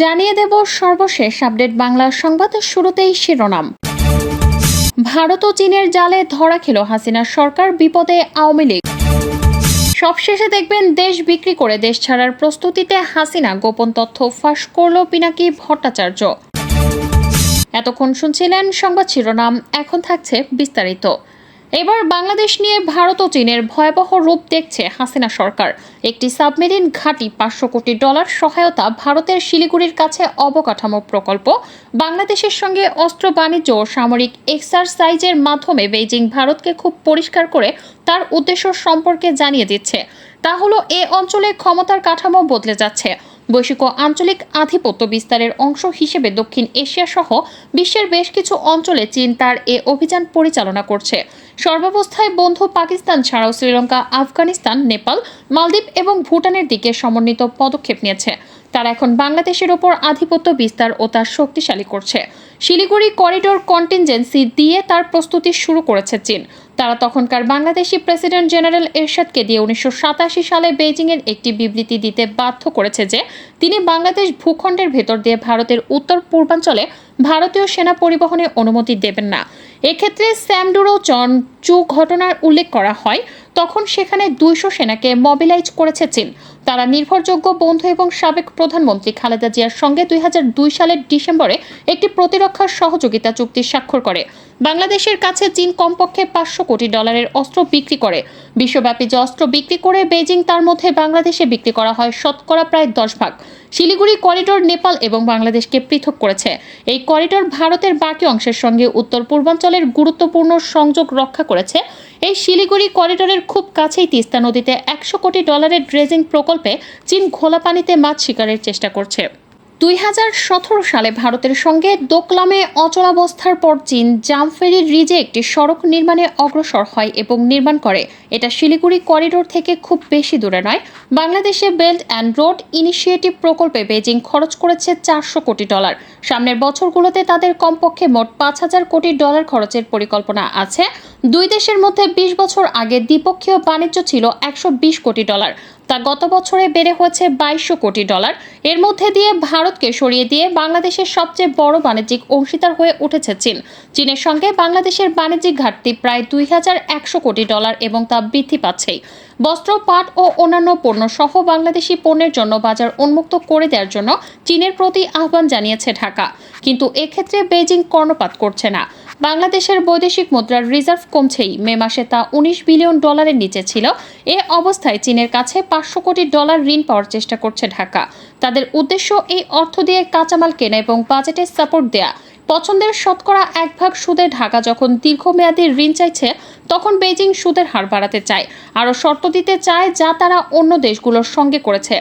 জানিয়ে দেব সর্বশেষ আপডেট বাংলা সংবাদের শুরুতেই শিরোনাম। ভারত ও চীনের জালে ধরা খেল হাসিনা সরকার বিপদে আওয়ামী লীগ। সবশেষে দেখবেন দেশ বিক্রি করে দেশ ছাড়ার প্রস্তুতিতে হাসিনা গোপন তথ্য ফাঁস করল পিনাকি ভট্টাচার্য। এতক্ষণ শুনছিলেন সংবাদ শিরোনাম, এখন থাকছে বিস্তারিত। এবার বাংলাদেশ নিয়ে ভারত ও চীনের ভয়াবহ রূপ দেখছে হাসিনা সরকার। একটি সাবমেরিন ঘাঁটি পাঁচশো কোটি ডলার সহায়তা ভারতের শিলিগুড়ির কাছে অবকাঠামো প্রকল্প, বাংলাদেশের সঙ্গে অস্ত্র বাণিজ্য ও সামরিক এক্সারসাইজের মাধ্যমে বেইজিং ভারতকে খুব পরিষ্কার করে তার উদ্দেশ্য সম্পর্কে জানিয়ে দিচ্ছে। তা হলো, এ অঞ্চলে ক্ষমতার কাঠামো বদলে যাচ্ছে। বৈশ্বিক আঞ্চলিক আধিপত্য বিস্তারের অংশ হিসেবে দক্ষিণ এশিয়া সহ বিশ্বের বেশ কিছু অঞ্চলে চীন তার এ অভিযান পরিচালনা করছে। সর্বাবস্থায় বন্ধু পাকিস্তান ছাড়াও শ্রীলঙ্কা, আফগানিস্তান, নেপাল, মালদ্বীপ এবং ভুটানের দিকে সমন্বিত পদক্ষেপ নিয়েছে। তারা এখন বাংলাদেশের ওপর আধিপত্য বিস্তার ও তার শক্তিশালী করছে। শিলিগুড়ি করিডোর কন্টিনজেন্সি দিয়ে তার প্রস্তুতি শুরু করেছে চীন। তারা তখনকার বাংলাদেশি প্রেসিডেন্ট জেনারেল এরশাদকে দিয়ে উনিশশো সাতাশি সালে বেইজিংয়ের একটি বিবৃতি দিতে বাধ্য করেছে যে, তিনি বাংলাদেশ ভূখণ্ডের ভেতর দিয়ে ভারতের উত্তর পূর্বাঞ্চলে ভারতীয় সেনা পরিবহনে অনুমতি দেবেন না। এক্ষেত্রে স্যামডুরো চন চু ঘটনার উল্লেখ করা হয়, তখন সেখানে দুইশো সেনাকে মবিলাইজ করেছে চীন। তারা নির্ভরযোগ্য বন্ধু এবং সাবেক প্রধানমন্ত্রী খালেদা জিয়ার সঙ্গে দুই হাজার দুই সালের ডিসেম্বরে একটি প্রতিরক্ষা সহযোগিতা চুক্তি স্বাক্ষর করে। বাংলাদেশের কাছে চীন কমপক্ষে পাঁচশো কোটি ডলারের অস্ত্র বিক্রি করে। বিশ্বব্যাপী যে অস্ত্র বিক্রি করে বেজিং তার মধ্যে বাংলাদেশে বিক্রি করা হয় শতকরা প্রায় দশ ভাগ। শিলিগুড়ি করিডোর নেপাল এবং বাংলাদেশকে পৃথক করেছে। এই করিডোর ভারতের বাকি অংশের সঙ্গে উত্তর পূর্বাঞ্চলের গুরুত্বপূর্ণ সংযোগ রক্ষা করেছে। এই শিলিগুড়ি করিডোরের খুব কাছেই তিস্তা নদীতে একশো কোটি ডলারের ড্রেজিং প্রকল্পে চীন ঘোলা পানিতে মাছ শিকারের চেষ্টা করছে। দুই হাজার সতেরো সালে ভারতের সঙ্গে দোকলামে অচলাবস্থার পর চীন জামফেরি রিজে একটি সড়ক নির্মাণে অগ্রসর হয় এবং নির্মাণ করে। এটা শিলিগুড়ি করিডোর থেকে খুব বেশি দূরে নয়। বাংলাদেশে বেল্ট অ্যান্ড রোড ইনিশিয়েটিভ প্রকল্পে বেজিং খরচ করেছে চারশো কোটি ডলার। সামনের বছরগুলোতে তাদের কমপক্ষে মোট পাঁচ হাজার কোটি ডলার খরচের পরিকল্পনা আছে। দুই দেশের মধ্যে বিশ বছর আগে দ্বিপক্ষীয় বাণিজ্য ছিল একশো বিশ কোটি ডলার। তা গত বছরে বেড়ে হয়েছে বাইশশো কোটি ডলার। এর মধ্যে দিয়ে ভারতকে সরিয়ে দিয়ে বাংলাদেশের সবচেয়ে বড় বাণিজ্যিক অংশীদার হয়ে উঠেছে চীন। চীনের সঙ্গে বাংলাদেশের বাণিজ্যিক ঘাটতি প্রায় দুই হাজার একশো কোটি ডলার এবং তা বৃদ্ধি পাচ্ছেই বস্ত্র, পাট ও অন্যান্য পণ্য সহ বাংলাদেশি পণ্যের জন্য বাজার উন্মুক্ত করে দেওয়ার জন্য চীনের প্রতি আহ্বান জানিয়েছে ঢাকা। কিন্তু এক্ষেত্রে বেজিং কর্ণপাত করছে না। বাংলাদেশের বৈদেশিক মুদ্রার রিজার্ভ কমছেই। মে মাসে তা উনিশ বিলিয়ন ডলারের নিচে ছিল। এ অবস্থায় চীনের কাছে পাঁচশো কোটি ডলার ঋণ পাওয়ার চেষ্টা করছে ঢাকা। তাদের উদ্দেশ্য এই অর্থ দিয়ে কাঁচামাল কেনা এবং বাজেটে সাপোর্ট দেয়া। পছন্দের শতকরা এক ভাগ সুদে ঢাকা যখন দীর্ঘমেয়াদী ঋণ চাইছে, তখন বেজিং সুদের হার বাড়াতে চায়। আরও শর্ত দিতে চায় যা তারা অন্য দেশগুলোর সঙ্গে করেছে।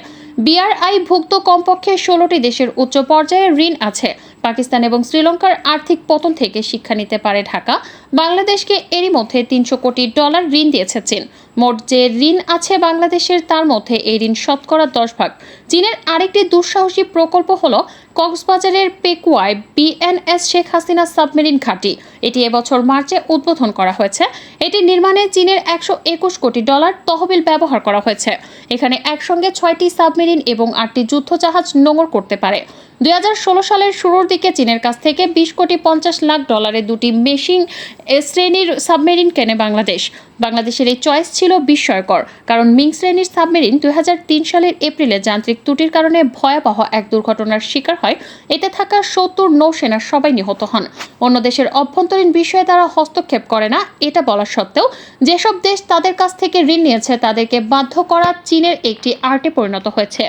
বিআরআই ভুক্ত কমপক্ষে ষোলোটি দেশের উচ্চ পর্যায়ে ঋণ আছে। পাকিস্তান এবং শ্রীলঙ্কার আর্থিক পতন থেকে শিক্ষা নিতে পারে ঢাকা। বাংলাদেশকে এরই মধ্যে তিনশো কোটি ডলার ঋণ দিয়েছে চীন। মোট যে ঋণ আছে বাংলাদেশের, তার মধ্যে এই ঋণ শতকরা দশ ভাগ। চীনের আরেকটি দুঃসাহসী প্রকল্প হল কক্সবাজারের পেকুয়ায় বিএনএস শেখ হাসিনা সাবমেরিন ঘাঁটি। এটি এবছর মার্চে উদ্বোধন করা হয়েছে। এটি নির্মাণে চীনের একশো একুশ কোটি ডলার তহবিল ব্যবহার করা হয়েছে। এখানে একসঙ্গে ছয়টি সাবমেরিন এবং আটটি যুদ্ধজাহাজ নোঙর করতে পারে। দুই হাজার ষোলো সালের শুরুর দিকে চীনের কাছ থেকে বিশ কোটি পঞ্চাশ লাখ ডলারের দুটি মেশিং শ্রেণির সাবমেরিন কেনে বাংলাদেশ। বাংলাদেশের এই চয়েস ছিল বিস্ময়কর, কারণ মিং শ্রেণির সাবমেরিন দুই হাজার তিন সালের এপ্রিলে যান্ত্রিক ত্রুটির কারণে ভয়াবহ এক দুর্ঘটনার শিকার হয়। এতে থাকা সত্তর নৌসেনার সবাই নিহত হন। অন্য দেশের অভ্যন্তরীণ বিষয়ে তারা হস্তক্ষেপ করে না, এটা বলা সত্ত্বেও যেসব দেশ তাদের কাছ থেকে ঋণ নিয়েছে, তাদেরকে বাধ্য করা চীনের একটি আর্টে পরিণত হয়েছে।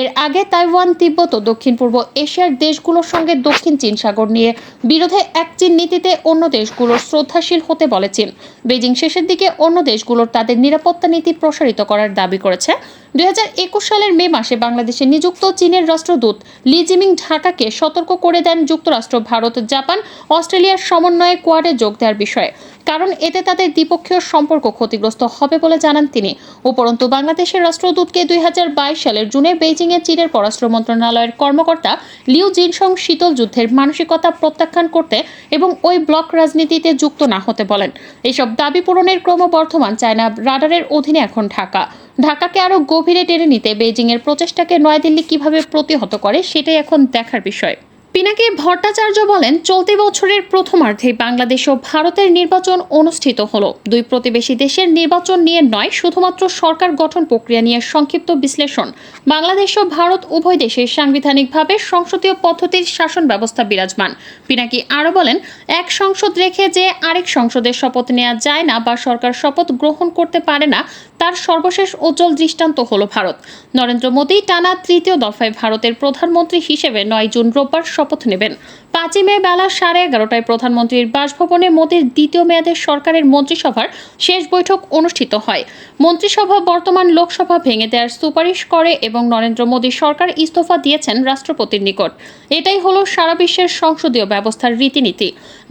এর আগে তাইওয়ান, তিব্বত ও দক্ষিণ পূর্ব এশিয়ার দেশগুলোর সঙ্গে দক্ষিণ চীন সাগর নিয়ে বিরোধে এক চীন নীতিতে অন্য দেশগুলোর শ্রদ্ধাশীল হতে বলে চীন। বেজিং শেষের দিকে অন্য দেশগুলোর তাদের নিরাপত্তা নীতি প্রসারিত করার দাবি করেছে। দুই হাজার একুশ সালের মে মাসে বাংলাদেশে নিযুক্ত চীনের রাষ্ট্রদূত লি জিমিং ঢাকাকে সতর্ক করে দেন যুক্তরাষ্ট্র, ভারত, জাপান, অস্ট্রেলিয়ার সমন্বয়ে কোয়াডে যোগ দেওয়ার বিষয়ে। কারণ এতে তাদের দ্বিপক্ষীয় সম্পর্ক ক্ষতিগ্রস্ত হবে বলে জানান তিনি। উপরন্তু, বাংলাদেশের রাষ্ট্রদূতকে দুই হাজার বাইশ সালের জুনে বেইজিংয়ে চীনের পররাষ্ট্র মন্ত্রণালয়ের কর্মকর্তা লিউ জিনসং শীতল যুদ্ধের মানসিকতা প্রত্যাখ্যান করতে এবং ওই ব্লক রাজনীতিতে যুক্ত না হতে বলেন। এসব দাবি পূরণের ক্রমবর্ধমান চায়না রাডারের অধীনে এখন ঢাকা। ঢাকাকে আরও গভীরে টেনে নিতে বেজিংয়ের প্রচেষ্টাকে নয়াদিল্লি কীভাবে প্রতিহত করে, সেটাই এখন দেখার বিষয়। পিনাকি ভট্টাচার্য বলেন, চলতি বছরের প্রথমার্ধে বাংলাদেশ ও ভারতের নির্বাচন অনুষ্ঠিত হলো। দুই প্রতিবেশী দেশের নির্বাচন নিয়ে নয়, শুধুমাত্র সরকার গঠন প্রক্রিয়া নিয়ে সংক্ষিপ্ত বিশ্লেষণ। বাংলাদেশ ও ভারত উভয় দেশে সাংবিধানিকভাবে সংসদীয় পদ্ধতির শাসন ব্যবস্থা বিরাজমান। পিনাকি আরও বলেন, এক সংসদ রেখে যে আরেক সংসদের শপথ নেওয়া যায় না বা সরকার শপথ গ্রহণ করতে পারে না, তার সর্বশেষ উজ্জ্বল দৃষ্টান্ত হল ভারত। নরেন্দ্র মোদী টানা তৃতীয় দফায় ভারতের প্রধানমন্ত্রী হিসেবে নয় জুন রোববার শপথ নেবেন। পাঁচই মে বেলা সাড়ে এগারোটায় প্রধানমন্ত্রীর বাসভবনে মোদীর দ্বিতীয় মেয়াদের সরকারের মন্ত্রিসভার শেষ বৈঠক অনুষ্ঠিত হয়। মন্ত্রিসভা বর্তমান লোকসভা ভেঙে দেওয়ার সুপারিশ করে এবং নরেন্দ্র মোদী সরকার ইস্তফা দিয়েছেন রাষ্ট্রপতির নিকট। এটাই হলো সারা বিশ্বের সংসদীয় ব্যবস্থার রীতিনীতি।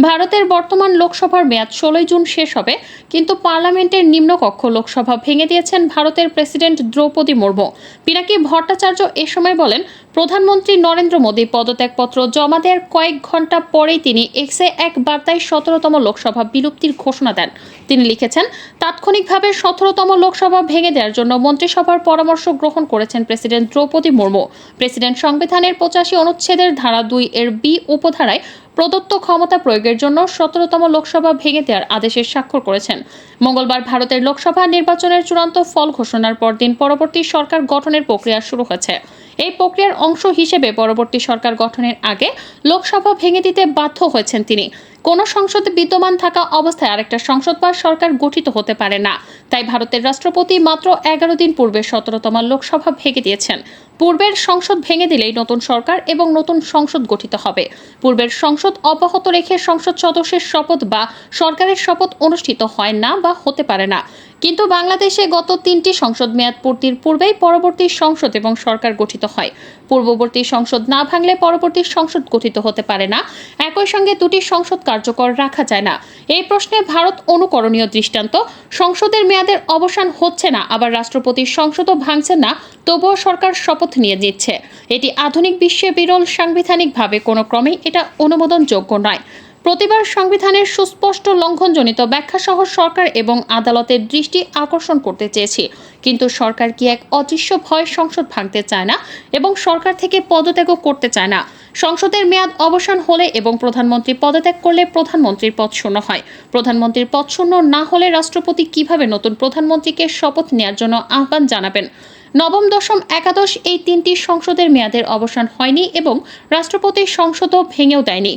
ভারতের বর্তমান লোকসভার মেয়াদ ষোলোই জুন শেষ হবে, কিন্তু পার্লামেন্টের নিম্নকক্ষ লোকসভা ভেঙে দিয়েছেন ভারতের প্রেসিডেন্ট দ্রৌপদী মুর্মু। পিনাকি ভট্টাচার্য এ সময় বলেন প্রধানমন্ত্রী নরেন্দ্র মোদী পদত্যাগপত্র জমা দেওয়ার কয়েক ঘণ্টা পরেই তিনি এক্সে এক বার্তায় সতেরোতম লোকসভা বিলুপ্তির ঘোষণা দেন। তিনি লিখেছেন, তাৎক্ষণিকভাবে সতেরোতম লোকসভা ভেঙে দেওয়ার জন্য মন্ত্রিসভার পরামর্শ গ্রহণ করেছেন প্রেসিডেন্ট দ্রৌপদী মুর্মু। প্রেসিডেন্ট সংবিধানের পঁচাশি অনুচ্ছেদের ধারা দুই এর বি উপধারায় প্রদত্ত ক্ষমতা প্রয়োগের জন্য সতেরোতম লোকসভা ভেঙে দেওয়ার আদেশের স্বাক্ষর করেছেন। মঙ্গলবার ভারতের লোকসভা নির্বাচনের চূড়ান্ত ফল ঘোষণার পর দিন পরবর্তী সরকার গঠনের প্রক্রিয়া শুরু হয়েছে। এই প্রক্রিয়ার অংশ হিসেবে পরবর্তী সরকার গঠনের আগে লোকসভা ভেঙে দিতে বাধ্য হয়েছেন তিনি। কোনো সংসদ বিদ্যমান থাকা অবস্থায় আরেকটা সংসদ বা সরকার গঠিত হতে পারে না। তাই ভারতের রাষ্ট্রপতি মাত্র এগারো দিন পূর্বে সতেরোতম লোকসভা ভেঙে দিয়েছেন। পূর্বের সংসদ ভেঙে দিলেই নতুন সরকার এবং নতুন সংসদ গঠিত হবে। পূর্বের সংসদ অব্যাহত রেখে সংসদ সদস্যের শপথ বা সরকারের শপথ অনুষ্ঠিত হয় না বা হতে পারে না। কিন্তু বাংলাদেশে গত তিনটি সংসদ মেয়াদ পূর্তির পূর্বেই পরবর্তী সংসদ এবং সরকার গঠিত হয়। পূর্ববর্তী সংসদ না ভাঙলে পরবর্তী সংসদ গঠিত হতে পারে না। একই সঙ্গে দুটি সংসদ কার্যকর রাখা যায় না। এই প্রশ্নে ভারত অনুকরণীয় দৃষ্টান্ত। সংসদের মেয়াদের অবসান হচ্ছে না, আবার রাষ্ট্রপতির সংসদও ভাঙছে না, তবুও সরকার শপথ নিয়ে দিচ্ছে এটি আধুনিক বিশ্বে বিরল সাংবিধানিকভাবে কোনো ক্রমেই এটা অনুমোদনযোগ্য নয়। প্রতিবার সংবিধানের সুস্পষ্ট লঙ্ঘনজনিত ব্যাখ্যাসহ সরকার এবং আদালতের দৃষ্টি আকর্ষণ করতে চেয়েছি। কিন্তু সরকার কি এক অদৃশ্য ভয় সংসদ ভাঙতে চায় না এবং সরকার থেকে পদত্যাগও করতে চায় না? সংসদের মেয়াদ অবসান হলে এবং প্রধানমন্ত্রী পদত্যাগ করলে প্রধানমন্ত্রীর পদ শূন্য হয়। প্রধানমন্ত্রীর পদ শূন্য না হলে রাষ্ট্রপতি কীভাবে নতুন প্রধানমন্ত্রীকে শপথ নেওয়ার জন্য আহ্বান জানাবেন? নবম, দশম, একাদশ এই তিনটি সংসদের মেয়াদের অবসান হয়নি এবং রাষ্ট্রপতির সংসদও ভেঙেও দেয়নি।